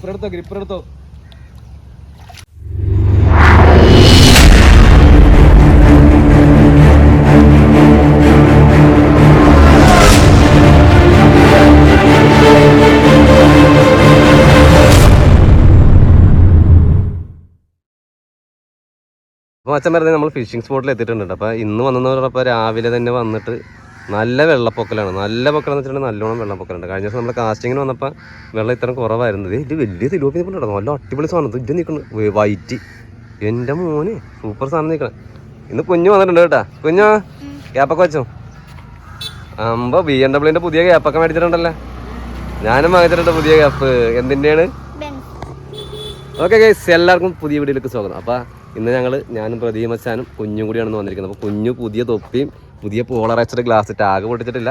Gripper എടുത്തോ gripper എടുത്തോ. അപ്പോൾ അച്ഛൻ പറഞ്ഞത് നമ്മൾ ഫിഷിംഗ് സ്പോട്ടിൽ എത്തിയിട്ടുണ്ട്. അപ്പോൾ ഇന്ന് വന്നെന്ന് രാവിലെ തന്നെ വന്നിട്ട് നല്ല വെള്ളപ്പൊക്കലാണ്. നല്ല പൊക്കലെന്ന് വെച്ചിട്ടുണ്ടെങ്കിൽ നല്ലോണം വെള്ളപ്പൊക്കലുണ്ട്. കഴിഞ്ഞ ദിവസം നമ്മൾ കാസ്റ്റിങ്ങിന് വന്നപ്പോൾ വെള്ളം ഇത്രയും കുറവായിരുന്നത് ഇത് വലിയ തിലോപ്പി നിൽക്കുന്നുണ്ടോ നല്ല അടിപൊളി സാധനം. ഇത് നിൽക്കുന്നു വൈറ്റ്. എന്റെ മോന് സൂപ്പർ സാധനം നിൽക്കണം ഇന്ന് കുഞ്ഞു വന്നിട്ടുണ്ട് കേട്ടാ. കുഞ്ഞു ക്യാപ്പൊക്കെ വെച്ചോ? അമ്പ ബി എം ഡബ്ല്യൂന്റെ പുതിയ ക്യാപ്പൊക്കെ മേടിച്ചിട്ടുണ്ടല്ലോ. ഞാനും വാങ്ങിച്ചിട്ടുണ്ട് പുതിയ ക്യാപ്പ്. എന്തിന്റെയാണ് ഓക്കെ ഗൈസ് എല്ലാവർക്കും പുതിയ വീഡിയോയിലേക്ക് സ്വാഗതം. അപ്പോൾ ഇന്ന് ഞങ്ങൾ ഞാനും പ്രദീപ് മച്ചാനും കുഞ്ഞും കൂടിയാണ് വന്നിരിക്കുന്നത്. അപ്പോൾ കുഞ്ഞു പുതിയ തൊപ്പിയും പുതിയ പോളറൈസ്ഡ് ഗ്ലാസ് ടാഗ് പൊട്ടിച്ചിട്ടില്ല.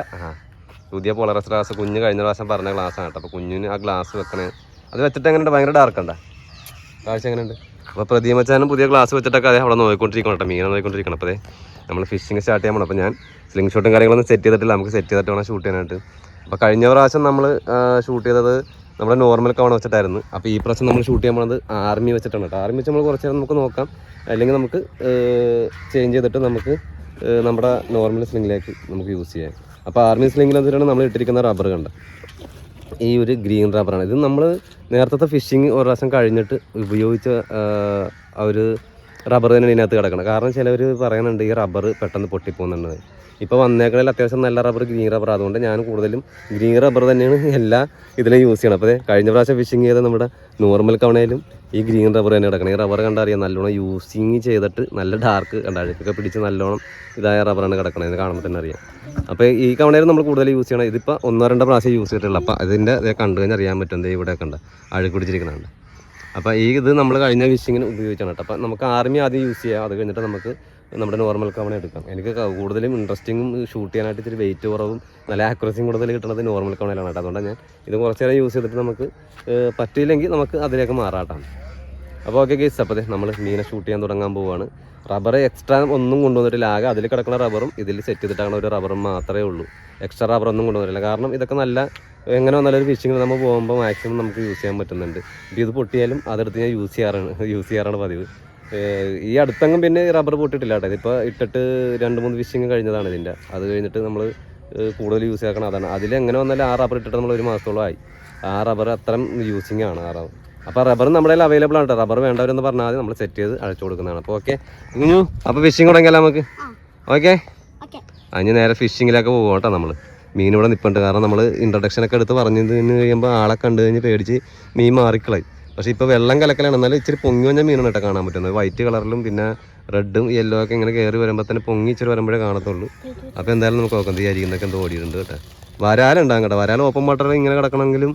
പുതിയ പോളറൈസ്ഡ് ഗ്ലാസ് കുഞ്ഞ് കഴിഞ്ഞ പ്രാവശ്യം പറഞ്ഞ ഗ്ലാസ്സാണ് കേട്ടോ. അപ്പോൾ കുഞ്ഞിന് ആ ഗ്ലാസ് വെക്കണേ. അത് വെച്ചിട്ട് എങ്ങനെയുണ്ട്? ഭയങ്കര ഡാർക്ക് ഉണ്ടാ? കാഴ്ച എങ്ങനെയുണ്ട്? അപ്പോൾ പ്രദീപ് മച്ചാനും പുതിയ ഗ്ലാസ് വെച്ചിട്ടൊക്കെ അതെ അവിടെ നോക്കിക്കൊണ്ടിരിക്കണം കേട്ടോ. മീനെ നോക്കിക്കൊണ്ടിരിക്കണം അപ്പോൾ അതെ നമ്മൾ ഫിഷിങ് സ്റ്റാർട്ട് ചെയ്യാൻ അപ്പോൾ ഞാൻ സ്ലിംഗ് ഷോട്ടും കാര്യങ്ങളൊന്നും സെറ്റ് ചെയ്തിട്ടില്ല. നമുക്ക് സെറ്റ് ചെയ്തിട്ട് വേണം ഷൂട്ട് ചെയ്യാനായിട്ട്. അപ്പോൾ കഴിഞ്ഞ പ്രാവശ്യം നമ്മൾ ഷൂട്ട് ചെയ്തത് നമ്മുടെ നോർമൽ കവൺ വെച്ചിട്ടായിരുന്നു. അപ്പോൾ ഈ പ്രാവശ്യം നമ്മൾ ഷൂട്ട് ചെയ്യാൻ പോകുന്നത് ആർമി വെച്ചിട്ടാണ് കേട്ടോ. ആർമി വെച്ച് നമ്മൾ കുറച്ച് നേരം നമുക്ക് നോക്കാം. അല്ലെങ്കിൽ നമുക്ക് ചേഞ്ച് ചെയ്തിട്ട് നമുക്ക് നമ്മുടെ നോർമൽ സ്ലിങ്ങിലേക്ക് നമുക്ക് യൂസ് ചെയ്യാം. അപ്പോൾ ആർമി സ്ലിങ്ങിൽ വെച്ചിട്ടാണ് നമ്മൾ ഇട്ടിരിക്കുന്ന റബ്ബർ കണ്ട. ഈ ഒരു ഗ്രീൻ റബ്ബറാണ് ഇത് നമ്മൾ നേരത്തെ ഫിഷിങ് ഒരു പ്രാവശ്യം കഴിഞ്ഞിട്ട് ഉപയോഗിച്ച ആ ഒരു റബ്ബർ തന്നെ ഇതിനകത്ത് കിടക്കണം കാരണം ചിലവർ പറയുന്നുണ്ട് ഈ റബ്ബർ പെട്ടെന്ന് പൊട്ടിപ്പോകുന്നുണ്ട് ഇപ്പോൾ വന്നേക്കണതിൽ അത്യാവശ്യം നല്ല റബ്ബർ ഗ്രീൻ റബ്ബർ അതുകൊണ്ട് ഞാൻ കൂടുതലും ഗ്രീൻ റബ്ബർ തന്നെയാണ് എല്ലാ ഇതിലും യൂസ് ചെയ്യണം അപ്പോൾ കഴിഞ്ഞ പ്രാവശ്യം ഫിഷിങ് ചെയ്ത നമ്മുടെ നോർമൽ കവണയിലും ഈ ഗ്രീൻ റബ്ബർ തന്നെ കിടക്കണം ഈ റബ്ബർ കണ്ടറിയാം നല്ലോണം യൂസിങ് ചെയ്തിട്ട് നല്ല ഡാർക്ക് കണ്ട അഴുക്കൊക്കെ പിടിച്ച് നല്ലോണം ഇതായ റബ്ബറാണ് കിടക്കണത് ഇത് കാണുമ്പോൾ തന്നെ അറിയാം. അപ്പോൾ ഈ കവണയിൽ നമ്മൾ കൂടുതൽ യൂസ് ചെയ്യണം ഇതിപ്പോൾ ഒന്നോ രണ്ടോ പ്രാവശ്യം യൂസ് ചെയ്തിട്ടുള്ളൂ. അപ്പോൾ അതിന്റെ കണ്ടു കഴിഞ്ഞാൽ അറിയാൻ പറ്റും. ദേ ഇവിടെ കണ്ട? അഴുക്ക് പിടിച്ചിരിക്കണുണ്ട്. അപ്പോൾ ഈ ഇത് നമ്മൾ കഴിഞ്ഞ ഫിഷിങ്ങിന് ഉപയോഗിച്ചാണ് കേട്ടോ. അപ്പോൾ നമുക്ക് ആർമി ആദ്യം യൂസ് ചെയ്യാം. അത് കഴിഞ്ഞിട്ട് നമുക്ക് നമ്മുടെ നോർമൽ കവണ എടുക്കാം. എനിക്ക് കൂടുതലും ഇൻട്രസ്റ്റിങ്ങും ഷൂട്ട് ചെയ്യാനായിട്ട് ഇച്ചിരി വെയിറ്റ് കുറവും നല്ല ആക്യുറസിയും കൂടുതൽ കിട്ടുന്നത് നോർമൽ കവണയിലാണ് കേട്ടോ. അതുകൊണ്ട് ഞാൻ ഇത് കുറച്ച് നേരം യൂസ് ചെയ്തിട്ട് നമുക്ക് പറ്റിയില്ലെങ്കിൽ നമുക്ക് അതിലേക്ക് മാറാട്ടാം അപ്പോൾ ഓക്കെ ഗേസ് അപ്പോൾ നമ്മൾ മീനെ ഷൂട്ട് ചെയ്യാൻ തുടങ്ങാൻ പോവുകയാണ് റബ്ബർ എക്സ്ട്രാ ഒന്നും കൊണ്ടുവന്നിട്ടില്ല. ആകെ അതിൽ കിടക്കുന്ന റബ്ബറും ഇതിൽ സെറ്റ് ചെയ്തിട്ടാണ് ഒരു റബ്ബറും മാത്രമേ ഉള്ളൂ. എക്സ്ട്രാ റബ്ബർ ഒന്നും കൊണ്ടുവന്നില്ല കാരണം ഇതൊക്കെ നല്ല എങ്ങനെ വന്നാലും ഒരു നമ്മൾ പോകുമ്പോൾ മാക്സിമം നമുക്ക് യൂസ് ചെയ്യാൻ പറ്റുന്നുണ്ട്. ഇത് പൊട്ടിയാലും അതെടുത്ത് ഞാൻ യൂസ് ചെയ്യാറാണ് യൂസ് ചെയ്യാറാണ് പതിവ്. ഈ അടുത്തെങ്ങും പിന്നെ റബ്ബർ പൊട്ടിട്ടില്ല കേട്ടോ. ഇതിപ്പോൾ ഇട്ടിട്ട് രണ്ട് മൂന്ന് വിഷിങ് കഴിഞ്ഞതാണ് ഇതിന്റെ അത് കഴിഞ്ഞിട്ട് നമ്മൾ കൂടുതൽ യൂസ് ആക്കണം. അതാണ്. അതിൽ എങ്ങനെ വന്നാലും ആ റബ്ബർ ഇട്ടിട്ട് നമ്മൾ ഒരു മാസത്തോളം ആയി. ആ റബ്ബർ അത്രയും യൂസിങ് ആണ് ആ റബ്ബർ അപ്പോൾ റബ്ബർ നമ്മുടെ കയ്യിൽ അവൈലബിൾ ആണ് കേട്ടോ. റബ്ബർ വേണ്ടവരെന്ന് പറഞ്ഞാൽ മതി. നമ്മൾ സെറ്റ് ചെയ്ത് അഴച്ചു കൊടുക്കുന്നതാണ്. അപ്പോൾ ഓക്കെ ഇങ്ങു അപ്പോൾ ഫിഷിങ് തുടങ്ങിയാലോ നമുക്ക്? ഓക്കെ ഓക്കെ അതിന് നേരെ ഫിഷിങ്ങിലൊക്കെ പോകും കേട്ടോ നമ്മൾ മീൻ ഇവിടെ നിൽപ്പുണ്ട് കാരണം നമ്മൾ ഇൻട്രഡക്ഷൻ ഒക്കെ എടുത്ത് പറഞ്ഞു കഴിയുമ്പോൾ ആളെ കണ്ടു കഴിഞ്ഞ് പേടിച്ച് മീൻ മാറിക്കളായി. പക്ഷേ ഇപ്പോൾ വെള്ളം കലക്കലാണ്. എന്നാലും ഇച്ചിരി പൊങ്ങി വന്ന മീനാണ് കേട്ടോ കാണാൻ പറ്റുന്നത്. വൈറ്റ് കളറിലും പിന്നെ റെഡും യെല്ലോ ഒക്കെ ഇങ്ങനെ കയറി വരുമ്പോൾ തന്നെ പൊങ്ങി ഇച്ചിരി വരുമ്പോഴേ കാണത്തുള്ളൂ. അപ്പോൾ എന്തായാലും നമുക്ക് നോക്കാം. തീയായിരിക്കുന്നൊക്കെ എന്തോ ഓടിയിട്ടുണ്ട് കേട്ടോ. വരാലുണ്ടാകും കേട്ടോ. വരാൽ ഓപ്പൺ വാട്ടറിൽ ഇങ്ങനെ കിടക്കണമെങ്കിലും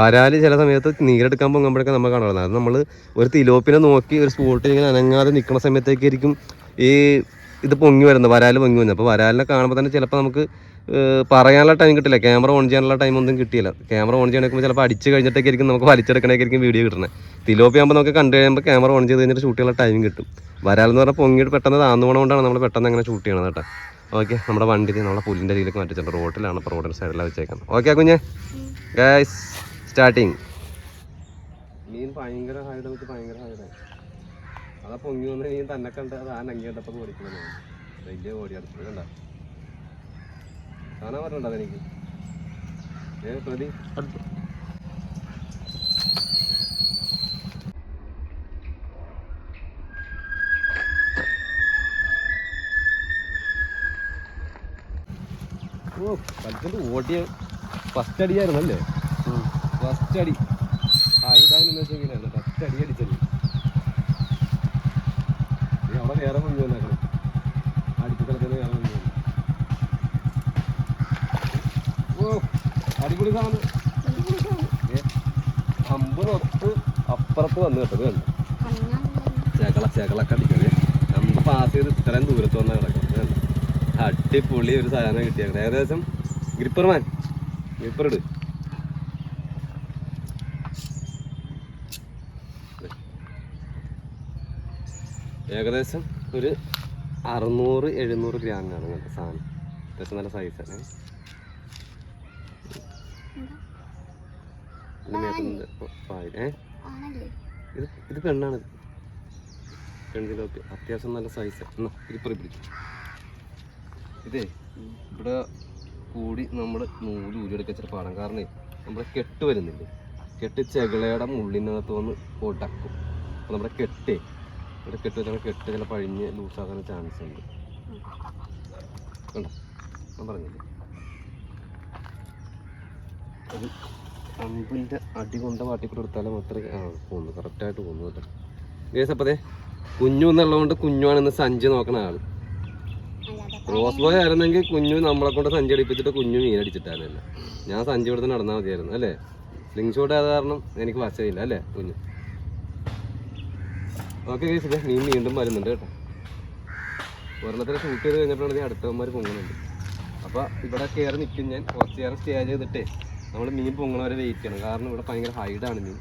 വരാൽ ചില സമയത്ത് നീരെടുക്കാൻ പൊങ്ങുമ്പോഴൊക്കെ നമ്മൾ കാണുന്നത് അത് നമ്മൾ ഒരു തിലോപ്പിനെ നോക്കി ഒരു സ്പോട്ടിൽ ഇങ്ങനെ അനങ്ങാതെ നിൽക്കുന്ന സമയത്തേക്കായിരിക്കും ഈ ഇത് പൊങ്ങി വരുന്നത്. വരാൽ പൊങ്ങി വരുന്നത് അപ്പോൾ വരാലിനെ കാണുമ്പോൾ തന്നെ ചിലപ്പോൾ നമുക്ക് പറയാനുള്ള ടൈം കിട്ടില്ല. ക്യാമറ ഓൺ ചെയ്യാനുള്ള ടൈം ഒന്നും കിട്ടിയില്ല. ക്യാമറ ഓൺ ചെയ്യണമെങ്കിൽ ചിലപ്പോൾ അടിച്ച് കഴിഞ്ഞിട്ടൊക്കെയായിരിക്കും നമുക്ക് വലിച്ചെടുക്കണേക്കായിരിക്കും വീഡിയോ കിട്ടുന്നത് തിലോപ്പി ആകുമ്പോൾ നമുക്ക് കണ്ടു കഴിയുമ്പോൾ ക്യാമറ ഓൺ ചെയ്ത് കഴിഞ്ഞിട്ട് ഷൂട്ട് ചെയ്യാനുള്ള ടൈം കിട്ടും. വരാലെന്ന് പറഞ്ഞാൽ പൊങ്ങിയിട്ട് പെട്ടെന്ന് താന്നുകൊണ്ടാണ് നമ്മൾ പെട്ടെന്ന് അങ്ങനെ ഷൂട്ട് ചെയ്യണത് കേട്ടോ. ഓക്കെ നമ്മുടെ വണ്ടി നമ്മളെ പുല്ലിന്റെ രീതിയിലേക്ക് മാറ്റിച്ചിട്ടുണ്ട് റോട്ടിലാണ് അപ്പോൾ റോഡിന്റെ സൈഡിലാണ് വെച്ചേക്കുന്നത്. ഓക്കെ കുഞ്ഞ്. ഗൈസ് സ്റ്റാർട്ടിങ് മീൻ ഭയങ്കര ഹൈഡ് ഭയങ്കര ഹൈഡായി അതാ പൊങ്ങി വന്ന് മീൻ തന്നെ കണ്ട് അത് ആ നങ്കി കണ്ടപ്പോൾ ഓടിക്കുന്നത് വലിയ ഓടിയാണ് കണ്ട? കാണാൻ പറ്റണ്ട എനിക്ക്? പ്രതി. ഓ കളിച്ചിട്ട് ഓട്ടിയ ഫസ്റ്റ് അടിയായിരുന്നു ഫസ്റ്റ് അടി. ആയിട്ടാന്ന് വെച്ചെങ്കിലാണ് ഫസ്റ്റ് അടി അടിച്ചത്. അവിടെ വേറെ മുങ്ങി വന്നേക്കണം അടിച്ചു കളിച്ചത് വേറെ മുങ്ങി വന്നു ഓ അടിപൊളി. അപ്പുറത്ത് വന്ന് കേട്ടത് കണ്ടു. ചേക്കള ചേക്കളൊക്കെ അടിക്കണേ നമ്മൾ പാസ് ചെയ്ത് ഇത്രയും ദൂരത്ത് വന്നാൽ കിടക്കുന്നത്? അടിപൊളി ഒരു സാധനം കിട്ടിയ ഏകദേശം ഗ്രിപ്പർ മാൻ ഗ്രിപ്പർ ഇട്. ഏകദേശം ഒരു അറുന്നൂറ് എഴുന്നൂറ് ഗ്രാമിനാണ് സാധനം. അത്യാവശ്യം നല്ല സൈസാണ് ഏ ആണല്ലേ ഇത് ഇത് പെണ്ണാണ്. പെൺകിലോപ്പി അത്യാവശ്യം നല്ല സൈസ് ഇരിപ്പറി പിടിച്ചു ഇതേ ഇവിടെ കൂടി നമ്മൾ നൂൽ ഊരിയെടുക്കുക ഇച്ചിരി പാടാം കാരണം നമ്മുടെ കെട്ട് വരുന്നില്ലേ? കെട്ട് ചെകളയുടെ മുള്ളിനകത്ത് വന്ന് ഒടക്കും. അപ്പോൾ നമ്മുടെ കെട്ടേ ഇവിടെ കെട്ട് വെച്ചാൽ കെട്ട് ചില പഴിഞ്ഞ് ലൂസാകാൻ ചാൻസ് ഉണ്ട്. കണ്ടോ? ഞാൻ പറഞ്ഞില്ലേ? അത് അമ്പിന്റെ അടി കൊണ്ട വാട്ടിക്കൂടെ കൊടുത്താലും മാത്രമേ ആ പോകുന്നു കറക്റ്റായിട്ട് പോകുന്നു കേട്ടോ. ഗേസ് അപ്പതേ കുഞ്ഞു എന്നുള്ളതുകൊണ്ട് കുഞ്ഞുവാണെന്ന് സഞ്ചി നോക്കണ ആൾ. റോസ് ബോയ് ആയിരുന്നെങ്കിൽ കുഞ്ഞു നമ്മളെ കൊണ്ട് സഞ്ചി അടിപ്പിച്ചിട്ട് കുഞ്ഞു മീൻ അടിച്ചിട്ടാണല്ലോ ഞാൻ സഞ്ചി എടുത്ത് നടന്നാൽ മതിയായിരുന്നു അല്ലേ? സ്ലിംഗ് ഷോട്ട് ആയത് കാരണം എനിക്ക് വശമില്ല അല്ലേ കുഞ്ഞു? ഓക്കെ ഗേസ് ഇതേ മീൻ വീണ്ടും വരുന്നുണ്ട് കേട്ടോ. ഒരെണ്ണത്തിന് ഷൂട്ട് ചെയ്ത് കഴിഞ്ഞപ്പോഴാണ് അടുത്തവന്മാർ പൊങ്ങുന്നുണ്ട്. അപ്പോൾ ഇവിടെ കയറി നിൽക്കും ഞാൻ. കുറച്ച് നേരം സ്റ്റേ ചെയ്തിട്ടേ നമ്മൾ മീൻ പൊങ്ങണ വരെ വെയിറ്റ് ചെയ്യണം. കാരണം ഇവിടെ ഭയങ്കര ഹൈഡാണ് മീൻ.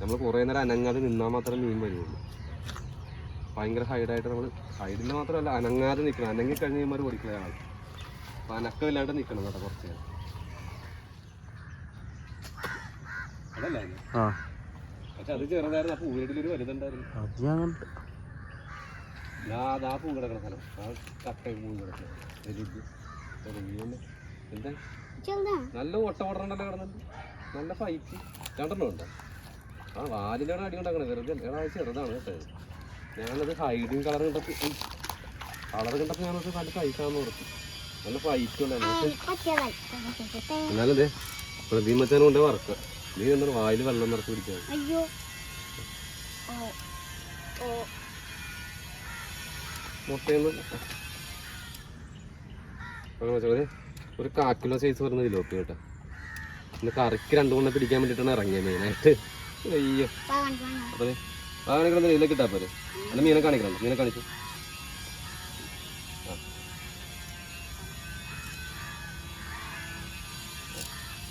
നമ്മൾ കുറേ നേരം അനങ്ങാതെ നിന്നാൽ മാത്രമേ മീൻ വരുള്ളൂ ഭയങ്കര ഹൈഡായിട്ട് നമ്മൾ ഹൈഡിൽ മാത്രമല്ല അനങ്ങാതെ നിൽക്കണം അനങ്ങി കഴിഞ്ഞ് കഴിയുമ്പോൾ ഓടിക്കളയ ആൾ അപ്പം അനക്കമില്ലാണ്ട് നിൽക്കണം കേട്ടോ കുറച്ച് നേരം. അതല്ലേ? ആ. പക്ഷെ അത് ചെറുതായിരുന്നു. അപ്പോൾ വലുതുണ്ടായിരുന്നു. അത് ഞാൻ ആ പൂ കിടക്കുന്ന സ്ഥലം ആ കട്ട പൂ കിടക്കുന്നത് എന്താ? നല്ല ഓട്ടം ഓടണ്ടല്ലോ കിടന്നത് നല്ല ഫൈറ്റ് രണ്ടെണ്ണം ഉണ്ട് ആ വാലിലാണ് അടി കൊണ്ടാണ് വെറുതെ. എടാ, ചെറുതാണ് കേട്ടോ ഞാനത് ഹൈഡിങ് കളർ കണ്ടപ്പോൾ കളർ കണ്ടപ്പോൾ ഞാനത് നല്ല ഫൈറ്റാന്ന് ഓർത്തു നല്ല ഫൈറ്റ് ഉണ്ടായിരുന്നു എന്നാലും അതെ പ്രതിമച്ചാനും കൊണ്ട് വറക്കുക നീ എന്താണ് വായിൽ വെള്ളം നിറച്ച് പിടിക്കാൻ അയ്യോ ഓ ഓ മുട്ടയൊന്നും അങ്ങനെ വെച്ചാൽ ഒരു കാക്കുല സൈസ് വരുന്ന കിലോപ്പി കേട്ടോ. ഇന്ന് കറിക്ക് രണ്ടു കൊണ്ട് പിടിക്കാൻ വേണ്ടിയിട്ടാണ് ഇറങ്ങിയത് മെയിനായിട്ട് അയ്യോ. അപ്പൊ ആ കാണിക്കണം ഇതിലേക്ക് ഇട്ടാ പോരെ. അല്ല മീനെ കാണിക്കണം? മീനെ കാണിച്ചു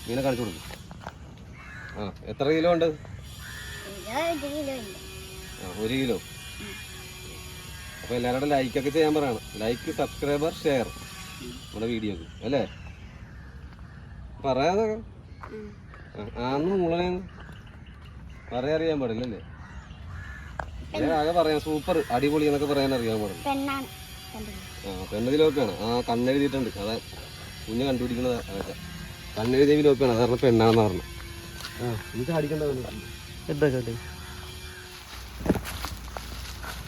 മീനെ കാണിച്ചു കൊടുക്കും. ആ എത്ര കിലോ ഉണ്ട്? ഒരു കിലോ ഉണ്ട് ആ ഒരു കിലോ. അപ്പൊ എല്ലാവരോടും ലൈക്കൊക്കെ ചെയ്യാൻ പറയണം. ലൈക്ക് സബ്സ്ക്രൈബർ ഷെയർ നമ്മുടെ വീഡിയോക്ക് അല്ലേ? പറയാതെ. ആന്ന് മുളനെന്ന് പറയാറിയാൻ പാടില്ലല്ലേ ഞാൻ ആകെ പറയാം സൂപ്പർ അടിപൊളി എന്നൊക്കെ പറയാൻ അറിയാൻ പാടില്ല. ആ പെണ്ണതിലോക്കാണ് ആ കണ്ണെഴുതിയിട്ടുണ്ട്. അതാ കുഞ്ഞ് കണ്ടുപിടിക്കുന്നത് അതൊക്കെ. കണ്ണെഴുതിയ ലോക്കാണ് അത് കാരണം പെണ്ണാണെന്ന് പറഞ്ഞു ആ ഇത് അടിക്കണ്ട എന്താ ചാട്ടി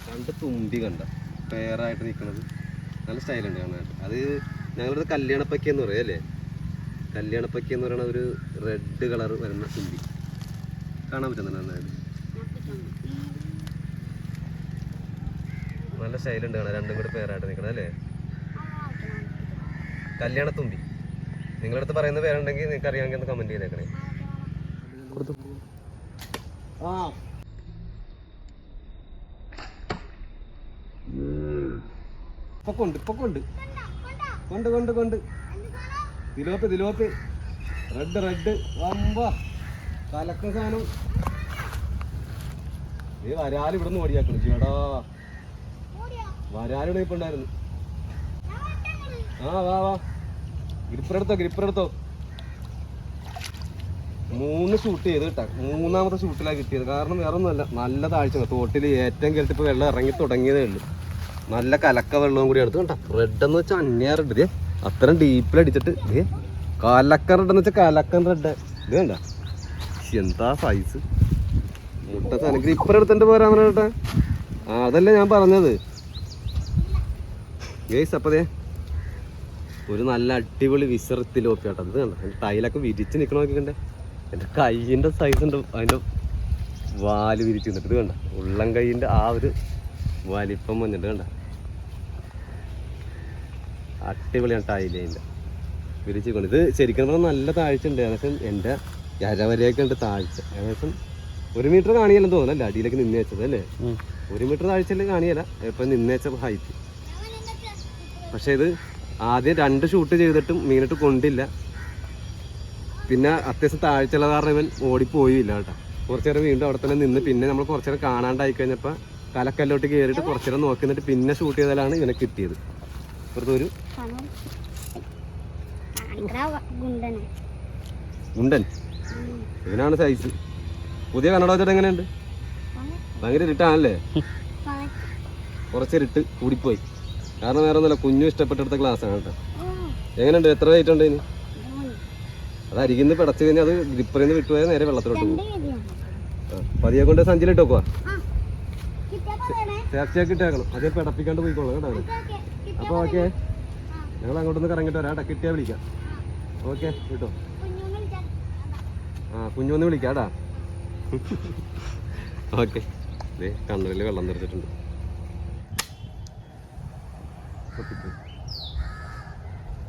രണ്ട് തുമ്പി കണ്ട. പേറായിട്ട് നിൽക്കുന്നത് നല്ല സ്റ്റൈലുണ്ട് കാണാനായിട്ട് അത് ഞങ്ങളുടെ കല്യാണപ്പക്കി എന്ന് പറയും അല്ലേ? കല്യാണപ്പക്കി എന്ന് പറയുന്ന ഒരു റെഡ് കളർ വരുന്ന തുമ്പി. കാണാൻ പറ്റുന്നുണ്ട് നന്നായിട്ട്. നല്ല സ്റ്റൈലുണ്ട് കാണാൻ രണ്ടും കൂടി പേരായിട്ട് നിൽക്കണം അല്ലേ? കല്യാണത്തുമ്പി നിങ്ങളുടെ അടുത്ത് പറയുന്ന പേരുണ്ടെങ്കിൽ നിങ്ങൾക്ക് അറിയാമെങ്കിൽ ഒന്ന് കമന്റ് ചെയ്തേക്കണേ. ആ ഇപ്പൊ കൊണ്ട് ഇപ്പൊ കൊണ്ട്. കൊണ്ട് കൊണ്ട് കൊണ്ട്. തിലോപ്പ് തിലോപ്പ്. Red red വമ്പ. കലക്ക സാധനം. ഏ വരാൽ ഇവിടുന്ന് ഓടിയാക്കണം ചേടാ. വരാലിടെ ഇപ്പൊ ഉണ്ടായിരുന്നു. ആ വാ വാ. ഗ്രിപ്പറെടുത്തോ ഗ്രിപ്പറെടുത്തോ മൂന്ന് ഷൂട്ട് ചെയ്ത് കേട്ടാ. മൂന്നാമത്തെ ഷൂട്ടിലാണ് കിട്ടിയത്. കാരണം വേറെ ഒന്നുമല്ല നല്ല താഴ്ച. തോട്ടിൽ ഏറ്റവും കേട്ടിപ്പോ വെള്ളം ഇറങ്ങി തുടങ്ങിയതേ ഉള്ളൂ. നല്ല കലക്ക വെള്ളവും കൂടി എടുത്ത് കേട്ടോ റെഡ് എന്ന് വെച്ചാൽ അന്യാറുണ്ട് ഇതേ അത്രയും ഡീപ്പിൽ അടിച്ചിട്ട് ഇതേ കലക്ക റെഡ് എന്ന് വെച്ചാൽ കലക്കൻ റെഡ് ഇത് കണ്ട? എന്താ സൈസ് മുട്ട തനക്ക് ഇപ്പം എടുത്തിട്ട് പോരാ കേട്ടാ. ആ അതല്ലേ ഞാൻ പറഞ്ഞത്. ഗേസ് അപ്പതേ ഒരു നല്ല അടിപൊളി വിസറത്തിലോപ്പി കേട്ടോ. ഇത് കണ്ട? എന്റെ ടൈലൊക്കെ വിരിച്ച് നിൽക്കണ നോക്കിക്കണ്ടേ. എന്റെ കൈയിന്റെ സൈസ് ഉണ്ട്. അതിന്റെ വാൽ വിരിച്ച് നിന്നിട്ട് ഇത് കണ്ട? ഉള്ളം കൈയിന്റെ ആ ഒരു വലിപ്പം വന്നിട്ട് കണ്ട? അടിപൊളിയാണ് ടൈലിന്റെ വിരിച്ച് കൊണ്ട്. ഇത് ശരിക്കും പറഞ്ഞാൽ നല്ല താഴ്ച ഉണ്ട്. ഏകദേശം എന്റെ ഇരവരെയൊക്കെ ഉണ്ട് താഴ്ച. ഏകദേശം ഒരു മീറ്റർ കാണിയല്ലെന്ന് തോന്നുന്നല്ലേ അടിയിലേക്ക് നിന്ന് വെച്ചത് അല്ലേ? ഒരു മീറ്റർ താഴ്ചയിൽ കാണിയല്ല. ഇപ്പം നിന്ന് വെച്ച ഹൈറ്റ് പക്ഷേ ഇത് ആദ്യം രണ്ട് ഷൂട്ട് ചെയ്തിട്ടും മീനിട്ട് കൊണ്ടില്ല. പിന്നെ അത്യാവശ്യം താഴ്ചയുള്ള കാരണം ഇവൻ ഓടിപ്പോയില്ല കേട്ടോ. കുറച്ചു നേരം വീണ്ടും അവിടെ തന്നെ നിന്ന് പിന്നെ നമ്മൾ കുറച്ചേരം കാണാണ്ടായി കഴിഞ്ഞപ്പോൾ കലക്കല്ലോട്ട് കയറിയിട്ട് കുറച്ചു നേരം നോക്കി നിന്നിട്ട് പിന്നെ ഷൂട്ട് ചെയ്താലാണ് ഇവനെ കിട്ടിയത്. ഇവിടുത്തെ ഉണ്ടൻ ഇവനാണ് സൈസ് പുതിയ കന്നഡ വെച്ചിട്ട് എങ്ങനെയുണ്ട്? ഭയങ്കര ഇരുട്ടാണല്ലേ? കുറച്ച് ഇരുട്ട് കൂടിപ്പോയി. കാരണം വേറെ ഒന്നുമില്ല കുഞ്ഞു ഇഷ്ടപ്പെട്ടെടുത്ത ക്ലാസ്സാണ് കേട്ടോ. എങ്ങനെയുണ്ട്? എത്ര വെയിറ്റ് ഉണ്ട് ഇനി അത് അരികിന്ന് പിടച്ചു കഴിഞ്ഞാൽ അത് ഗ്രിപ്പറിൽ നിന്ന് വിട്ടുപോയാൽ നേരെ വെള്ളത്തിലോട്ട് പോകും. പതിയെ കൊണ്ട് സഞ്ചിലിട്ട് വെക്കുക സേഫ്റ്റിയാക്കി ഇട്ടേക്കണം. അതേ പിടപ്പിക്കാണ്ട് പോയിക്കോളാം കേട്ടോ. അപ്പോൾ ഓക്കെ. ഞങ്ങൾ അങ്ങോട്ടൊന്ന് കറങ്ങിട്ട് വരാം. കേട്ടോ കിട്ടിയാൽ വിളിക്കാം. ഓക്കെ കിട്ടോ ആ കുഞ്ഞൊന്ന് വിളിക്കാടാ ഓക്കെ. ദേ കണ്ണൂരിൽ വെള്ളം നിറച്ചിട്ടുണ്ട്.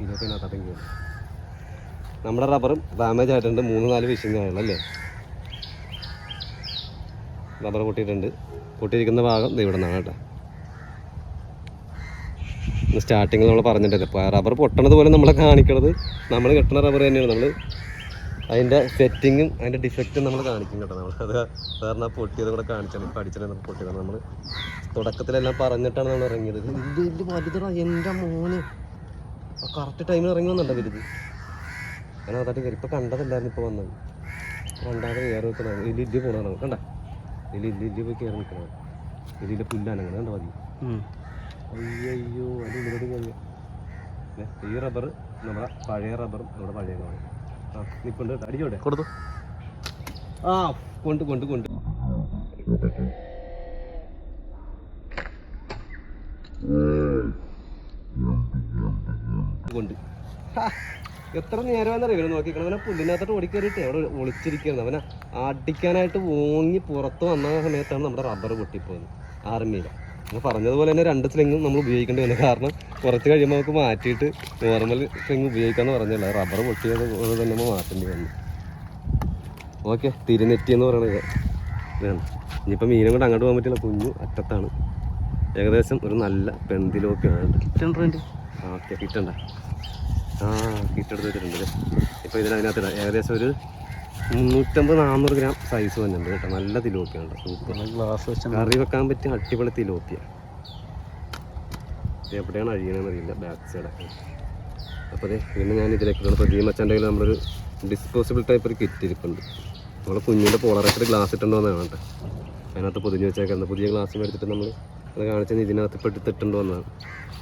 ഇതൊക്കെ. നമ്മുടെ റബ്ബറും ഡാമേജ് ആയിട്ടുണ്ട്. മൂന്ന് നാല് ഫിഷിങ് ആയുള്ളല്ലേ റബ്ബർ പൊട്ടിയിട്ടുണ്ട്. പൊട്ടിയിരിക്കുന്ന ഭാഗം ഇവിടെ നിന്നാണ് കേട്ടോ. സ്റ്റാർട്ടിങ്ങിൽ നമ്മൾ പറഞ്ഞിട്ടില്ല റബ്ബർ പൊട്ടണത് പോലെ നമ്മളെ കാണിക്കണത് നമ്മൾ കെട്ടണ റബ്ബർ തന്നെയാണ്. നമ്മൾ അതിന്റെ സെറ്റിങ്ങും അതിന്റെ ഡിഫക്റ്റും നമ്മൾ കാണിക്കും കേട്ടോ. നമ്മൾ അത് കാരണം ആ പൊട്ടിയത് കൂടെ കാണിച്ചാണ്. ഇപ്പം അടിച്ചാലും നമുക്ക് പൊട്ടിയത്. നമ്മൾ തുടക്കത്തിലെല്ലാം പറഞ്ഞിട്ടാണ് നമ്മൾ ഇറങ്ങിയത്. ഇത് വലിയ വലിയ വലുതടാ. എന്റെ മോന്. കറക്റ്റ് ടൈമിൽ ഇറങ്ങി വന്നുണ്ടോ വലുത്? ഞാൻ അതായിട്ട് കയറി ഇപ്പം കണ്ടതല്ലായിരുന്നു ഇപ്പോൾ വന്നത്. കണ്ടാതെ കയറി വെക്കണം ഇതിൽ ഇല്ലി പോകണം കണ്ട? ഇതിൽ ഇല്ലി ഇല്ലി പോയി കയറി നിൽക്കണം ഇതിന്റെ പുല്ലാനങ്ങനെ കണ്ടോ മതി അയ്യോ അതിന്റെ ഉള്ളിലോട്ട് കഴിഞ്ഞു ഈ റബ്ബർ നമ്മുടെ പഴയ റബ്ബറും നമ്മുടെ പഴയ കാണും ആ കേട്ടോ അടിച്ചോട്ടെ കൊടുത്തു. ആ കൊണ്ട് കൊണ്ട് കൊണ്ട്. കൊണ്ട്. എത്ര നേരമാണെന്നറിയോ ഇവനെ നോക്കിക്കണം അവനെ പുല്ലിനകത്തോട്ട് ഓടിക്കയറിയിട്ട് അവിടെ ഒളിച്ചിരിക്കുന്നത് അവനെ അടിക്കാനായിട്ട് ഓങ്ങി പുറത്ത് വന്ന സമയത്താണ് നമ്മുടെ റബ്ബർ പൊട്ടിപ്പോയത് ആർമിയിൽ നമ്മൾ പറഞ്ഞതുപോലെ തന്നെ രണ്ട് സ്ലിങ്ങും നമ്മൾ ഉപയോഗിക്കേണ്ടി വന്നു. കാരണം കുറച്ച് കഴിയുമ്പോൾ നമുക്ക് മാറ്റിയിട്ട് നോർമൽ സ്ലിങ് ഉപയോഗിക്കാമെന്ന് പറഞ്ഞില്ല. റബ്ബർ പൊട്ടിയത് പോലെ തന്നെ നമ്മൾ മാറ്റേണ്ടി വന്നു. ഓക്കെ തിരുനെറ്റി എന്ന് പറയണത് ഇതാണ്. ഇനിയിപ്പോൾ മീനും കൊണ്ട് അങ്ങോട്ട് പോകാൻ പറ്റില്ല. കുഞ്ഞു അറ്റത്താണ്. ഏകദേശം ഒരു നല്ല റെന്റ് ആ ഓക്കെ കിട്ടണ്ട. ആ കിട്ടെടുത്ത് വെച്ചിട്ടുണ്ട്. ഇപ്പോൾ ഇതിനകത്ത് ഏകദേശം ഒരു മുന്നൂറ്റമ്പത് നാന്നൂറ് ഗ്രാം സൈസ് വന്നിട്ടുണ്ട് കേട്ടോ. നല്ല തിലോപ്പിയാണ് സൂപ്പർ ഗ്ലാസ് വെച്ച് കറി വെക്കാൻ പറ്റിയ അടിപൊളി തിലോപ്പിയ. എവിടെയാണ് അഴിയണമെന്ന് അറിയില്ല ബാക്ക് സൈഡൊക്കെ അപ്പോൾ അതെ പിന്നെ ഞാൻ ഇതിലേക്ക് ദീ മച്ചാന്റെ കയ്യിൽ നമ്മളൊരു ഡിസ്പോസിബിൾ ടൈപ്പ് ഒരു കിറ്റ് ഇരിപ്പുണ്ട്. നമ്മളെ കുഞ്ഞിന്റെ പോളറായിട്ട് ഗ്ലാസ് ഇട്ടുണ്ടോ എന്നാണ് കേട്ടോ അതിനകത്ത് പൊതിഞ്ഞ് വെച്ചേക്കുന്നത് പുതിയ ഗ്ലാസ് മേടിച്ചിട്ട് നമ്മൾ അത് കാണിച്ചാൽ ഇതിനകത്ത് ഇപ്പോൾ എടുത്തിട്ടുണ്ടോ എന്നാണ്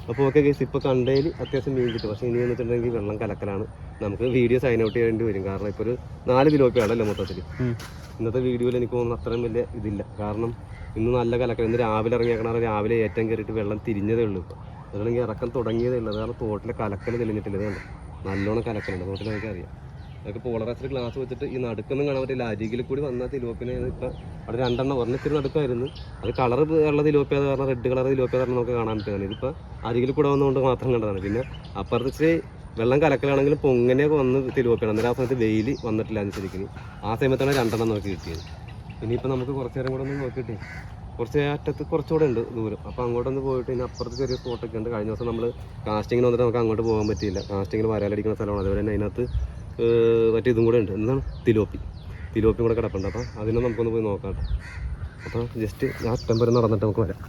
അപ്പോൾ ഓക്കെ ഗേസ് ഇപ്പോൾ കണ്ടതിൽ അത്യാവശ്യം മീൻ കിട്ടും. പക്ഷേ ഇനി വന്നിട്ടുണ്ടെങ്കിൽ വെള്ളം കലക്കലാണ്. നമുക്ക് വീഡിയോ സൈൻ ഔട്ട് ചെയ്യേണ്ടി വരും. കാരണം ഇപ്പോൾ ഒരു നാല് കിലോപ്പിയാണല്ലോ മൊത്തത്തിൽ. ഇന്നത്തെ വീഡിയോയിൽ എനിക്ക് തോന്നുന്നു അത്രയും വലിയ ഇതില്ല. കാരണം ഇന്ന് നല്ല കലക്കൽ ഇന്ന് രാവിലെ ഇറങ്ങിയാക്കണ രാവിലെ ഏറ്റവും കയറിയിട്ട് വെള്ളം തിരിഞ്ഞതേ ഉള്ളൂ. അതുകൊണ്ടെങ്കിൽ ഇറക്കം തുടങ്ങിയതേ ഉള്ളൂ. കാരണം തോട്ടിലെ കലക്കൽ തെളിഞ്ഞിട്ടില്ല ഇത് നല്ലോണം കലക്കലുണ്ട്. തോട്ടിൽ നമുക്ക് അറിയാം. അതൊക്കെ പോളറാച്ചർ ഗ്ലാസ് വെച്ചിട്ട് ഈ നടുക്കൊന്നും കാണാൻ പറ്റില്ല. അരികിൽ കൂടി വന്ന തിലോപ്പിനെ ഇപ്പം അവിടെ രണ്ടെണ്ണം ഒരെണ്ണം ഇത്തിരി നടുക്കായിരുന്നു. അത് കളർ ഉള്ള തിലോപ്പിയത് കാരണം റെഡ് കളർ തിലോപ്പിയ കാരണം നമുക്ക് കാണാൻ പറ്റുന്നത് ഇതിപ്പോൾ അരികിൽ കൂടെ വന്നുകൊണ്ട് മാത്രം കണ്ടതാണ്. പിന്നെ അപ്പുറത്ത് വെള്ളം കലക്കലാണെങ്കിൽ പൊങ്ങനെയൊക്കെ വന്ന് തിലോപ്പിയാണ് അന്നേരം ആ സമയത്ത് വെയിൽ വന്നിട്ടില്ല ശരിക്കും. ആ സമയത്താണ് രണ്ടെണ്ണം നോക്കി കിട്ടിയത്. ഇനിയിപ്പോൾ നമുക്ക് കുറച്ച് നേരം കൂടെ ഒന്ന് നോക്കിയിട്ട് കുറച്ച് അറ്റത്ത് കുറച്ചുകൂടെ ഉണ്ട് ദൂരം. അപ്പോൾ അങ്ങോട്ടൊന്ന് പോയിട്ട് ഇനി അപ്പുറത്ത് ചെറിയ സ്പോട്ടൊക്കെ ഉണ്ട്. കഴിഞ്ഞ ദിവസം നമ്മൾ കാസ്റ്റിങ്ങിന് വന്നിട്ട് നമുക്ക് അങ്ങോട്ട് പോകാൻ പറ്റിയില്ല. കാസ്റ്റിങ്ങിന് വരാലടിക്കുന്ന സ്ഥലമാണ്. അതുപോലെ തന്നെ അതിനകത്ത് മറ്റേ ഇതും കൂടെ ഉണ്ട്. എന്താണ്? തിലോപ്പി. തിലോപ്പിയും കൂടെ കിടപ്പുണ്ട്. അപ്പം അതിനെ നമുക്കൊന്ന് പോയി നോക്കാം കേട്ടോ. അപ്പോൾ ജസ്റ്റ് ആ അറ്റം വരെ നടന്നിട്ട് നമുക്ക് വരാം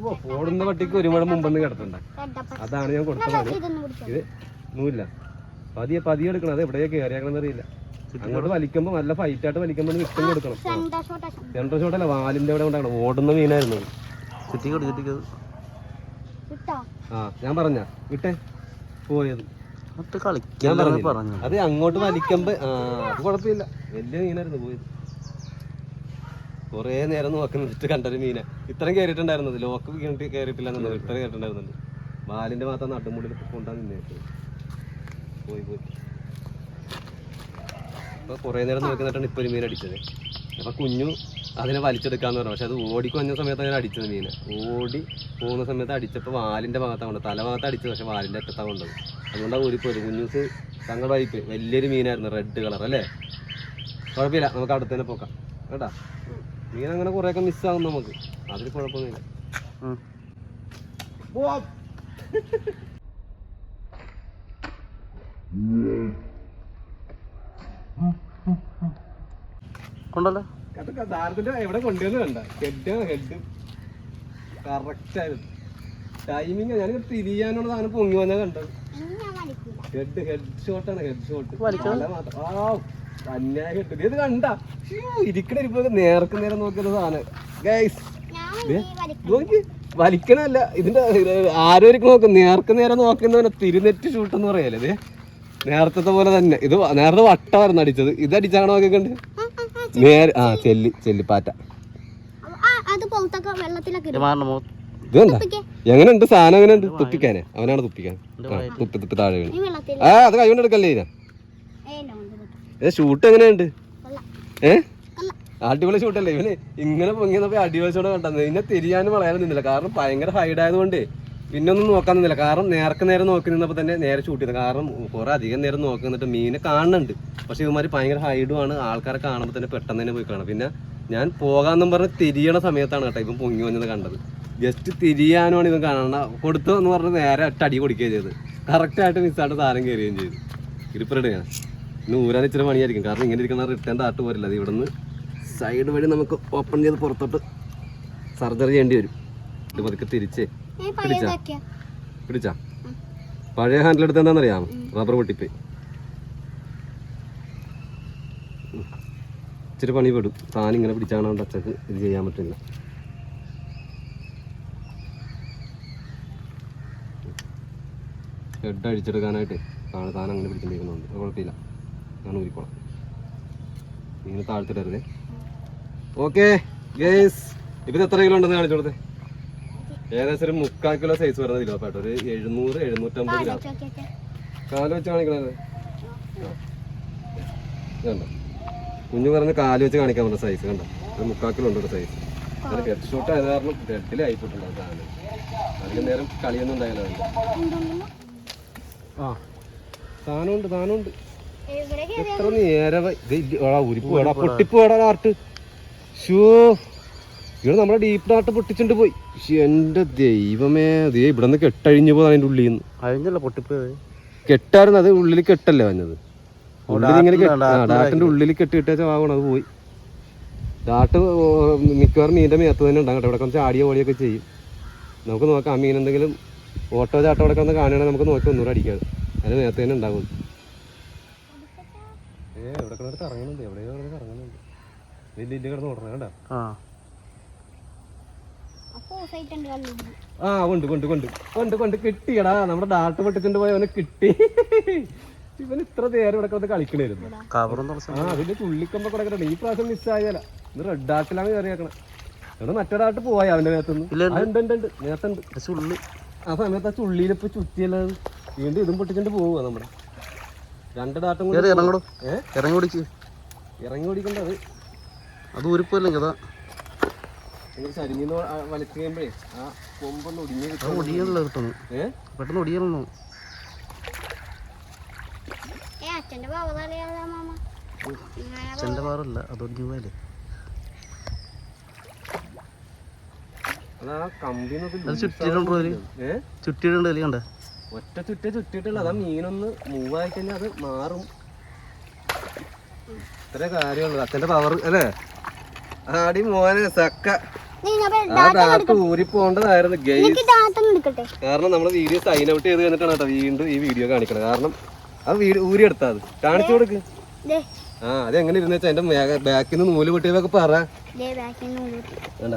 ഓ, ഓടുന്ന പട്ടിക്ക് ഒരു മണം മുമ്പൊന്നും കിടത്തണ്ട അതാണ് ഞാൻ കൊടുത്തത് ഇത് നൂല്ല പതിയെ പതിയെ എടുക്കണം. അത് എവിടെയാ കയറിയാക്കണമെന്ന് അറിയില്ല. അങ്ങോട്ട് വലിക്കുമ്പോൾ നല്ല ഫൈറ്റ് ആയിട്ട് വലിക്കുമ്പോൾ വിട്ടും കൊടുക്കണം. സെൻട്രൽ ഷോട്ടല്ല വാലിന്റെ അവിടെ കൊണ്ടാണ്. ഓടുന്ന മീനായിരുന്നു ചുറ്റി കൊടു ആ ഞാൻ പറഞ്ഞ വിട്ടെ. പോയത്. അത് ഞാൻ കളിക്കാൻ പറഞ്ഞു അത് അങ്ങോട്ട് വലിക്കുമ്പോ ആ അത് കുഴപ്പമില്ല. വലിയ മീനായിരുന്നു പോയത്. കുറേ നേരം നോക്കി നിന്നിട്ട് കണ്ടൊരു മീനെ. ഇത്രയും കയറിയിട്ടുണ്ടായിരുന്നത് ലോക്ക് വീണിട്ട് കയറിയിട്ടില്ല എന്നത് ഇത്ര കയറിയിട്ടുണ്ടായിരുന്നത് വാലിന്റെ മാത്രം നടുമുള്ളിൽ കൊണ്ടാ നിന്നേക്ക് പോയി പോയി. അപ്പൊ കുറേ നേരം നോക്കി നിന്നിട്ടാണ് ഇപ്പൊ ഒരു മീൻ അടിച്ചത്. അപ്പൊ കുഞ്ഞു അതിനെ വലിച്ചെടുക്കാന്ന് പറഞ്ഞു. പക്ഷെ അത് ഓടി കൊഞ്ഞ സമയത്ത് അങ്ങനെ അടിച്ചത് മീന്. ഓടി പോകുന്ന സമയത്ത് അടിച്ചപ്പോൾ വാലിന്റെ ഭാഗത്താണ് കൊണ്ടത്. തല ഭാഗത്ത് അടിച്ചത് പക്ഷെ വാലിന്റെ അറ്റത്താണ് കൊണ്ടത്. അതുകൊണ്ടാണ് ഓടിപ്പോയത് കുഞ്ഞൂസ് തങ്ങളുടെ വൈപ്പ് വലിയൊരു മീനായിരുന്നു. റെഡ് കളർ അല്ലേ? കുഴപ്പമില്ല. നമുക്ക് അടുത്ത് തന്നെ പോക്കാം. കേട്ടാ? മീൻ അങ്ങനെ കുറേയൊക്കെ മിസ്സാകും നമുക്ക്. അതിൽ കുഴപ്പമൊന്നുമില്ല. ദാരത്തിന്റെ എവിടെ കൊണ്ടുവന്ന് കണ്ട? ഹെഡ് ഹെഡ് കറക്റ്റ് ആയിരുന്നു. ടൈമിങ് ഞാൻ തിരിയാനുള്ള സാധനം പൊങ്ങി വന്നാ കണ്ടത്. ഹെഡ് ഹെഡ് ഷോട്ടാണ് ഹെഡ് ഷോട്ട് വലിക്കണം. അന്യായ ഹെഡ് ഇത് കണ്ട? ഇരിക്കണ ഇരിപ്പൊക്കെ നേർക്ക് നേരം സാധനം. ഗൈസ് നോക്കി. വലിക്കണല്ല ഇതിന്റെ ആരോഗ്യം നോക്കും? നേർക്ക് നേരെ നോക്കുന്നവനെ തിരുനെറ്റ് ഷൂട്ട് എന്ന് പറയല്ലേ ഇത് നേരത്തെ പോലെ തന്നെ. ഇത് നേരത്തെ വട്ടമായിരുന്നു അടിച്ചത്. ഇത് അടിച്ചാണ് നോക്കിക്കണ്ട്. നേരെ ആ ചെല്ലി ചെല്ലിപ്പാറ്റ. എങ്ങനെയുണ്ട്? സാധനം എങ്ങനെയുണ്ട്? തുപ്പിക്കാനെ. അവനാണ് തുപ്പിക്കാൻ. ആ, തുപ്പി തുപ്പി താഴെ വീണ്. ആ അത് കൈ കൊണ്ട് എടുക്കല്ലേ ഇതിനെ ഏ ഉണ്ട് ഉണ്ട്. ഏ ഷൂട്ട് എങ്ങനെയുണ്ട്? ഏ? അടിപൊളി ഷൂട്ടല്ലേ ഇവന് ഇങ്ങനെ പൊങ്ങിയപ്പോ അടിപൊളിച്ചോടെ കണ്ടത്. ഇന്നെ തിരിയാനും വളയാനും നിന്നില്ല. കാരണം ഭയങ്കര ഹൈഡ് ആയതുകൊണ്ട് പിന്നെ ഒന്നും നോക്കാൻ നിന്നില്ല. കാരണം നേർക്ക് നേരെ നോക്കി നിന്നപ്പോ തന്നെ നേരെ ഷൂട്ട് ചെയ്തു. കാരണം കുറെ അധികം നേരം നോക്കി നിന്നിട്ട് മീനെ കാണുന്നുണ്ട് പക്ഷെ ഇവന്മാര് ഭയങ്കര ഹൈഡുമാണ് ആൾക്കാരെ കാണുമ്പോൾ തന്നെ പെട്ടെന്ന് തന്നെ പോയി കാണാം. പിന്നെ ഞാൻ പോകാമെന്നും പറഞ്ഞ് തിരിയണ സമയത്താണ് കേട്ടോ ഇപ്പം പൊങ്ങി വന്നത് കണ്ടത്. ജസ്റ്റ് തിരിയാനുമാണ് ഇവൻ കാണണ കൊടുത്തു എന്ന് പറഞ്ഞ് നേരെ ഒറ്റ അടി കൊടുക്കുകയും ചെയ്തത്. കറക്റ്റായിട്ട് മിസ്സായിട്ട് താരം കയറുകയും ചെയ്തു. ഇരിപ്പിടെ ഞാൻ ഇന്ന് ഊരാൻ ഇച്ചിരി പണിയായിരിക്കും. കാരണം ഇങ്ങനെ ഇരിക്കുന്ന റിട്ടേൺ താട്ട് പോരില്ല. അത് ഇവിടുന്ന് സൈഡ് വഴി നമുക്ക് ഓപ്പൺ ചെയ്ത് പുറത്തോട്ട് സർജറി ചെയ്യേണ്ടി വരും. ഇത് പതുക്കെ തിരിച്ചേ. പിടിച്ചാ? പിടിച്ചാ? പഴയ ഹാൻഡിൽ എടുത്ത് എന്താണെന്നറിയാം റബ്ബർ പൊട്ടിപ്പോയി ഉം. ഇച്ചിരി പണി പെടും. താൻ ഇങ്ങനെ പിടിച്ചാണോ അച്ചക്ക് ഇത് ചെയ്യാൻ പറ്റില്ല. ഹെഡ് അഴിച്ചെടുക്കാനായിട്ട്. താൻ അങ്ങനെ പിടിച്ചിരിക്കുന്നുണ്ട് കുഴപ്പമില്ല. ഞാൻ ഊരിക്കോളാം ഇങ്ങനെ താഴ്ത്തിടരുതേ. ഓക്കെ ഗേസ് ഇപ്പം എത്ര കിലോ ഉണ്ടെന്ന് കാണിച്ചു കൊടുത്തേ? ഏകദേശം ഒരു മുക്കാൽ കിലോ സൈസ് വരുന്നത് കിലോ പേട്ടോ ഒരു എഴുന്നൂറ് എഴുന്നൂറ്റമ്പത് ഗ്രാം. ചോക്കിയൊക്കെ കാൽ വെച്ച് കാണിക്കണത് കണ്ടോ? കുഞ്ഞു പറഞ്ഞ് കാൽ വെച്ച് കാണിക്കാൻ പറഞ്ഞ സൈസ് കണ്ടോ? ഒരു മുക്കാൽ കിലോ ഉണ്ട് ഒരു സൈസ് അത് ഹെഡ് ഷോട്ട് ആയത് കാരണം ഹെഡിൽ ആയിപ്പോട്ടുണ്ടാവും സാധനം. അധികം നേരം കളിയൊന്നും ഉണ്ടായില്ല ആ താനുണ്ട് സാധനമുണ്ട്. സാധനമുണ്ട് ഇവിടെ എത്ര നേരമായി പൊട്ടിപ്പ് പൊട്ടിപ്പോടാ നാർട്ട് ഷോ ഇവിടെ നമ്മുടെ ഡീപ്പ് നാട്ട് പൊട്ടിച്ചിട്ട് പോയി. എന്റെ ദൈവമേ ദേ ഇവിടെ നിന്ന് കെട്ടഴിഞ്ഞു പോയി അതിന്റെ ഉള്ളിൽ നിന്ന്. അഴിഞ്ഞല്ല പൊട്ടിപ്പ്. കെട്ടായിരുന്നു അത് ഉള്ളിൽ കെട്ടല്ലേ വന്നത്. ഡാർട്ടിൽ ഡാട്ടിന്റെ ഉള്ളിൽ കെട്ടിയിട്ടേച്ച ആവണം അത് പോയി. ഡാട്ട് മിക്കവാറും മീന്റെ മേത്ത് തന്നെ ഉണ്ടാകും കേട്ടോ. ഇവിടെ കുറച്ച് ആടിയ ഓടിയൊക്കെ ചെയ്യും. നമുക്ക് നോക്കാം ആ മീൻ എന്തെങ്കിലും ഓട്ടോ ചാട്ടോ അവിടെ ഒന്ന് കാണുകയാണെങ്കിൽ നമുക്ക് നോക്കി ഒന്നുകൂടെ അടിക്കാം. അതിന് നേരത്തേനെ തന്നെ ഉണ്ടാകും. ഏ ഇവിടെ കിടന്നിട്ട് ഇറങ്ങുന്നുണ്ട് എവിടെയോ കിടന്ന് ഇറങ്ങുന്നുണ്ട് വലിയ വലിയ കിടന്ന് ഓടണം കേട്ടോ ആ. കൊണ്ട്? കൊണ്ട് കൊണ്ട് കൊണ്ട് കൊണ്ട് കിട്ടിയടാ. നമ്മുടെ ഡാട്ട് പൊട്ടിച്ചിട്ട് പോയവനെ കിട്ടി. ഇവൻ ഇത്ര നേരം ഇവിടെ കിടന്ന് കളിക്കണായിരുന്നു. ആ അതിന്റെ ചുള്ളിക്കമ്പോ കിടക്കട്ടെ ഈ പ്രാവശ്യം മിസ്സായാല ഇത് റെഡ് ഡാട്ടിലാണ് കയറിയേക്കണം ഇവിടെ മറ്റേ ഡാട്ട് പോയി അവന്റെ മേത്തുനിന്ന് നേരത്തുണ്ട് ആ, സമയത്ത് ആ ചുള്ളിയിലിപ്പോ ചുറ്റിയല്ലാതെ. വീണ്ടും ഇതും പൊട്ടിച്ചിട്ട് പോവുക നമ്മുടെ. രണ്ട് ഡാട്ടും കൂടി ഇറങ്ങടോ. ഇറങ്ങി ഓടിക്ക് ഇറങ്ങി ഓടിക്കണ്ട അത് അത്. കഥ ചരിഞ്ഞിന്ന് വലിച്ചു കഴിയുമ്പോഴേ ആ കൊമ്പൊന്ന് ഒടിഞ്ഞു കിട്ടും. കിട്ടുന്നു പെട്ടെന്ന് പാറല്ല ചുറ്റിയിട്ടുണ്ടോ ചുറ്റിയിട്ടുണ്ട് കണ്ടേ? ഒറ്റ ചുറ്റ ചുറ്റിട്ടുള്ള അതാ മീനൊന്ന് മൂവ് ആയി കഴിഞ്ഞാൽ അത് മാറും. ഇത്ര കാര്യമുള്ളു. അച്ഛന്റെ പവർ അല്ലേ? ആടി മോനെ സക്ക. ആ ഗെയ് എടുക്കട്ടെ കാരണം നമ്മൾ വീഡിയോ സൈൻ ഔട്ട് ചെയ്ത് കഴിഞ്ഞിട്ടാണ് കേട്ടോ വീണ്ടും ഈ വീഡിയോ കാണിക്കണത്. കാരണം അത് വീട് ഊരി എടുത്താ അത്. കാണിച്ചു കൊടുക്ക്. ആ അത് എങ്ങനെ ഇരുന്നു വെച്ചാൽ എന്റെ ബാക്കിൽ നിന്ന് നൂൽ പൊട്ടിയതൊക്കെ പറ ദേ ബാക്കിൽ നിന്ന് വേണ്ട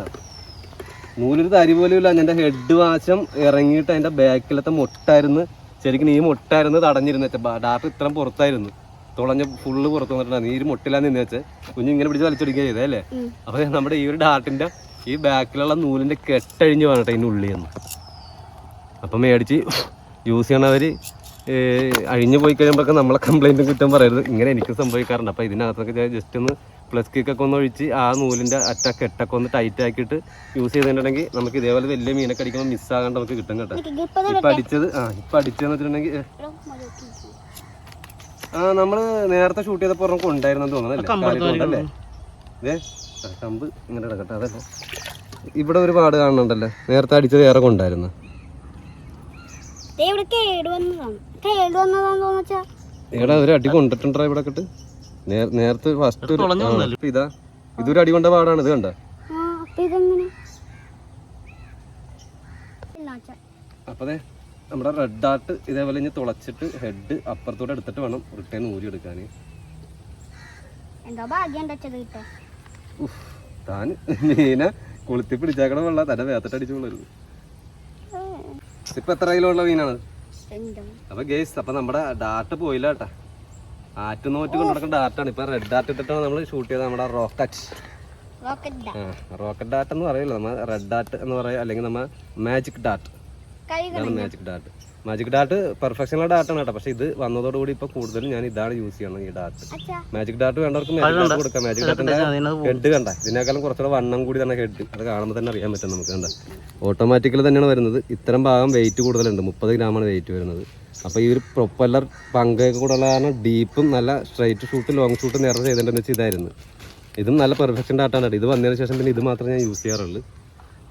നൂലൊരു തരി പോലും ഇല്ല. എന്റെ ഹെഡ് വാശം ഇറങ്ങിയിട്ട് അതിന്റെ ബാക്കിലത്തെ മുട്ടായിരുന്നു. ശരിക്കും ഈ മുട്ടായിരുന്നു തടഞ്ഞിരുന്ന ഡാർട്ട് ഇത്രയും പുറത്തായിരുന്നു. തുളഞ്ഞ ഫുള്ള് പുറത്ത് വന്നിട്ടുണ്ടായിരുന്നു ഈ ഒരു മുട്ടിലാന്ന് നിന്ന് വെച്ച്. കുഞ്ഞു ഇങ്ങനെ പിടിച്ച് വലിച്ചൊടിക്കുക ചെയ്തേ അല്ലേ? അപ്പോൾ അപ്പൊ നമ്മുടെ ഈ ഒരു ഡാർട്ടിന്റെ ഈ ബാക്കിലുള്ള നൂലിന്റെ കെട്ടഴിഞ്ഞ് വേണട്ടെ ഇതിന്റെ ഉള്ളിൽ നിന്ന്. അപ്പം മേടിച്ച് യൂസ് ചെയ്യണവർ അഴിഞ്ഞു പോയി കഴിയുമ്പോഴൊക്കെ നമ്മളെ കംപ്ലൈന്റും കുറ്റം പറയരുത്. ഇങ്ങനെ എനിക്ക് സംഭവിക്കാറുണ്ട്. അപ്പോൾ ഇതിനകത്തൊക്കെ ജസ്റ്റ് ഒന്ന് പ്ലസ് കിക്കൊക്കെ ഒന്ന് ഒഴിച്ച് ആ നൂലിന്റെ അറ്റൊക്കെ എട്ടൊക്കെ ഒന്ന് ടൈറ്റ് ആക്കിയിട്ട് യൂസ് ചെയ്തിട്ടുണ്ടെങ്കിൽ നമുക്ക് ഇതേപോലെ വലിയ മീനൊക്കെ അടിക്കുമ്പോൾ മിസ്സാകാണ്ട് നമുക്ക് കിട്ടും കേട്ടോ. ഇപ്പം അടിച്ചത് ആ ഇപ്പം അടിച്ചതെന്ന് വെച്ചിട്ടുണ്ടെങ്കിൽ ആ നമ്മൾ നേരത്തെ ഷൂട്ട് ചെയ്തപ്പോൾ ഒരെണ്ണം കൊണ്ടായിരുന്നു തോന്നുന്നല്ലേ ഇതേ കമ്പ് ഇങ്ങനെ കിടക്കട്ടെ അതല്ല? ഇവിടെ ഒരു പാട് കാണുന്നുണ്ടല്ലേ? നേരത്തെ അടിച്ചത് ഏറെ കൊണ്ടായിരുന്നു. ദേ ഇവിടെ ഒരു അടി കൊണ്ടിട്ടുണ്ടോ ഇവിടെ ഇട്ട് നേരത്തെ ഫസ്റ്റ് തുളഞ്ഞു വന്നല്ലേ? ഇതാ ഇതൊരു അടി കൊണ്ട പാടാണ് ഇത് കണ്ട? അപ്പതേ അപ്പൊ ഇതെങ്ങനെ? ഇല്ല അച്ഛൻ ദേ നമ്മുടെ റെഡ് ആർട്ട് ഇതേപോലെ ഇനി തുളച്ചിട്ട് ഹെഡ് അപ്പുറത്തോടെ എടുത്തിട്ട് വേണം റിട്ടേൺ ഊരി എടുക്കാൻ താൻ മീനെ കുളുത്തി പിടിച്ചാക്കണ വെള്ള തന്റെ വേത്തിട്ട് അടിച്ചോളൂ ഇപ്പൊ എത്ര കിലോ ഉള്ള മീനാണ്? എന്തോ? അപ്പൊ ഗേസ് അപ്പൊ നമ്മുടെ ഡാർട്ട് പോയില്ല കേട്ടാ. ആറ്റ് നോറ്റ് കൊണ്ട് നടക്കുന്ന ഡാർട്ടാണ് ഇപ്പൊ റെഡ് ഡാർട്ട് ഇട്ടിട്ടാണ് നമ്മൾ ഷൂട്ട് ചെയ്തത് നമ്മുടെ റോക്കറ്റ് റോക്കറ്റ് റോക്കറ്റ് ഡാർട്ട് എന്ന് പറയില്ല? നമ്മൾ റെഡ് ഡാർട്ട് എന്ന് പറയാം അല്ലെങ്കിൽ നമ്മൾ മാജിക് ഇതാണ് മാജിക് ഡാർട്ട് മാജിക് ഡാർട്ട് പെർഫെക്ഷനുള്ള ഡാർട്ടാണ് കേട്ടോ. പക്ഷെ ഇത് വന്നതോടുകൂടി ഇപ്പൊ കൂടുതലും ഞാൻ ഇതാണ് യൂസ് ചെയ്യണം ഈ ഡാർട്ട് അച്ഛാ. മാജിക് ഡാർട്ട് വേണ്ടവർക്ക് മാജിക് ഡാർട്ട് കൊടുക്കാം. മാജിക് ഡാർട്ടിന്റെ അതിനകത്ത് ഹെഡ് കണ്ട. ഇതിനേക്കാളും കുറച്ചുകൂടെ വണ്ണം കൂടി തന്നെ ഹെഡ് അത് കാണുമ്പോൾ തന്നെ അറിയാൻ പറ്റും നമുക്ക്. കണ്ട. ഓട്ടോമാറ്റിക്കലി തന്നെയാണ് വരുന്നത്. ഇത്തരം ഭാഗം വെയിറ്റ് കൂടുതലുണ്ട്. മുപ്പത് ഗ്രാമാണ് വെയിറ്റ് വരുന്നത്. അപ്പോൾ ഈ ഒരു പ്രൊപ്പല്ലർ പങ്കൊക്കെ കൂടെ ഉള്ള കാരണം ഡീപ്പും നല്ല സ്ട്രൈറ്റ് ഷൂട്ട് ലോങ് ഷൂട്ട് നേരെ ചെയ്തിട്ടുണ്ടെന്ന് വെച്ചാൽ ഇതായിരുന്നു. ഇതും നല്ല പെർഫെക്ഷൻ ഡാറ്റാണ് ഇത് വന്നതിന് ശേഷം പിന്നെ ഇത് മാത്രമേ ഞാൻ യൂസ് ചെയ്യാറുള്ളൂ.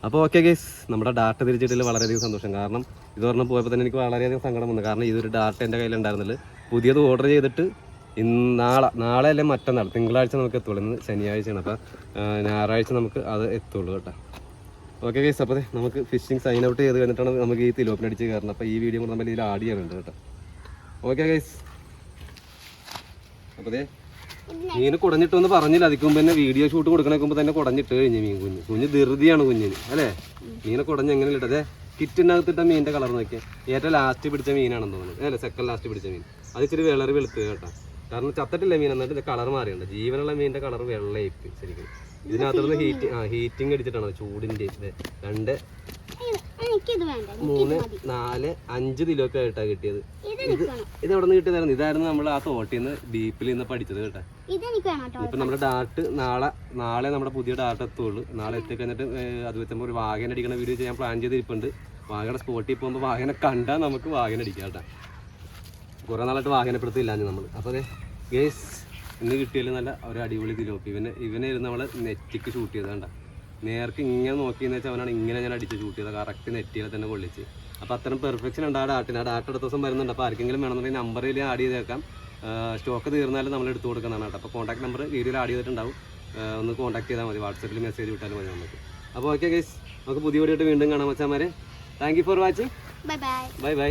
അപ്പോൾ ഓക്കെ ഗേസ് നമ്മുടെ ഡാറ്റ തിരിച്ചിട്ടിൽ വളരെയധികം സന്തോഷം. കാരണം ഇത് പറഞ്ഞ് പോയപ്പോൾ തന്നെ എനിക്ക് വളരെയധികം സങ്കടം വന്നു. കാരണം ഇതൊരു ഡാറ്റ എന്റെ കയ്യിലുണ്ടായിരുന്നില്ല പുതിയത് ഓർഡർ ചെയ്തിട്ട് ഇന്ന് നാളെ നാളെ അല്ലെങ്കിൽ മറ്റന്നാൾ തിങ്കളാഴ്ച നമുക്ക് എത്തുള്ളൂ. ഇന്ന് ശനിയാഴ്ചയാണ്. അപ്പോൾ ഞായറാഴ്ച നമുക്ക് അത് എത്തുള്ളൂ കേട്ടോ. ഓക്കെ ഗൈസ് അപ്പോൾ നമുക്ക് ഫിഷിംഗ് സൈൻ ഔട്ട് ചെയ്ത് കഴിഞ്ഞിട്ടാണ് നമുക്ക് ഈ തിലോപ്പിന് അടിച്ച് കയറുന്നത്. അപ്പോൾ ഈ വീഡിയോ കൂടെ നമ്മൾ ഇതിൽ ആഡ് ചെയ്യാനുണ്ട് കേട്ടോ. ഓക്കെ ഗൈസ് അപ്പോൾ ദേ മീൻ കുടഞ്ഞിട്ടൊന്ന് പറഞ്ഞില്ല. അതിക്ക് മുമ്പ് തന്നെ വീഡിയോ ഷൂട്ട് കൊടുക്കണേക്ക് തന്നെ കുടഞ്ഞിട്ട് കഴിഞ്ഞു മീൻ കുഞ്ഞ്. കുഞ്ഞ് ധൃതിയാണ് കുഞ്ഞിന് അല്ലേ? മീനെ കുടഞ്ഞ് എങ്ങനെ ഇട്ടതേ കിറ്റിനകത്തിട്ട മീന്റെ കളർ നോക്കിയാൽ ഏറ്റവും ലാസ്റ്റ് പിടിച്ച മീനാണെന്ന് തോന്നുന്നു. അല്ലേ? സെക്കൻഡ് ലാസ്റ്റ് പിടിച്ച മീൻ. അത് ഇച്ചിരി വിളറി വെളുത്ത് കേട്ടോ. കാരണം ചത്തട്ടില്ല മീൻ? എന്നിട്ട് കളർ മാറിയുണ്ട്. ജീവനുള്ള മീന്റെ കളർ വെള്ളയിപ്പ് ശരിക്കും. ഇതിനകത്തുനിന്ന് ഹീറ്റ് ആ ഹീറ്റിംഗ് അടിച്ചിട്ടാണ് ചൂടിന്റെ രണ്ട് മൂന്ന് നാല് അഞ്ച് കിലോ ഒക്കെ ആയിട്ടാ കിട്ടിയത്. ഇത് ഇത് എവിടെ നിന്ന് കിട്ടിയതായിരുന്നു? ഇതായിരുന്നു നമ്മൾ ആ തോട്ടിൽ നിന്ന് ഡീപ്പിൽ നിന്ന് പഠിച്ചത് കേട്ടോ. ഇപ്പൊ നമ്മുടെ ഡാർട്ട് നാളെ നാളെ നമ്മുടെ പുതിയ ഡാർട്ട് എത്തുള്ളൂ. നാളെ എത്തിക്കഴിഞ്ഞിട്ട് കഴിഞ്ഞിട്ട് അത് വെച്ചപ്പോൾ ഒരു വാഗൻ അടിക്കുന്ന വീഡിയോ ചെയ്യാൻ പ്ലാൻ ചെയ്തിരിപ്പുണ്ട്. വാഹന സ്പോട്ടിൽ പോകുമ്പോൾ വാഗനെ കണ്ടാൽ നമുക്ക് വാഗൻ അടിക്കാം കേട്ടോ. കുറെ നാളായിട്ട് വാഹനപ്പെടുത്തില്ല നമ്മൾ അപ്പോൾ അതെ ഗേസ് ഇന്ന് കിട്ടിയാലും നല്ല ഒരു അടിപൊളി തിലോപ്പി. ഇവനെ ഇവനെ ഇരുന്ന് നമ്മളെ നെറ്റിക്ക് ഷൂട്ട് ചെയ്തത് കണ്ട? നേർക്ക് ഇങ്ങനെ നോക്കിയെന്ന് വെച്ചാൽ അവനാണ് ഇങ്ങനെ ഞാൻ അടിച്ച് ഷൂട്ട് ചെയ്തത്. കറക്റ്റ് നെറ്റിയിലെ തന്നെ കൊള്ളിച്ച് അപ്പോൾ അത്തരം പെർഫെക്ഷൻ ഉണ്ട് ആ ഡാട്ടിന് ആ ഡാട്ട് അടുത്ത ദിവസം വരുന്നുണ്ട്. അപ്പോൾ ആർക്കെങ്കിലും വേണമെന്നുണ്ടെങ്കിൽ നമ്പറിൽ ആഡ് ചെയ്തേക്കാം സ്റ്റോക്ക് തീർന്നാലും നമ്മൾ എടുത്തു കൊടുക്കുന്നതാണ് കേട്ടോ. അപ്പോൾ കോൺടാക്ട് നമ്പർ വീഡിയോയിൽ ആഡ് ചെയ്തിട്ടുണ്ടാവും. ഒന്ന് കോൺടാക്ട് ചെയ്താൽ മതി. വാട്സപ്പിൽ മെസ്സേജ് വിട്ടാലും മതി നമുക്ക്. അപ്പോൾ ഓക്കെ ഗൈസ് നമുക്ക് പുതിയ വീഡിയോ വീണ്ടും കാണാൻ വെച്ചാൽ thank you for watching bye bye bye bye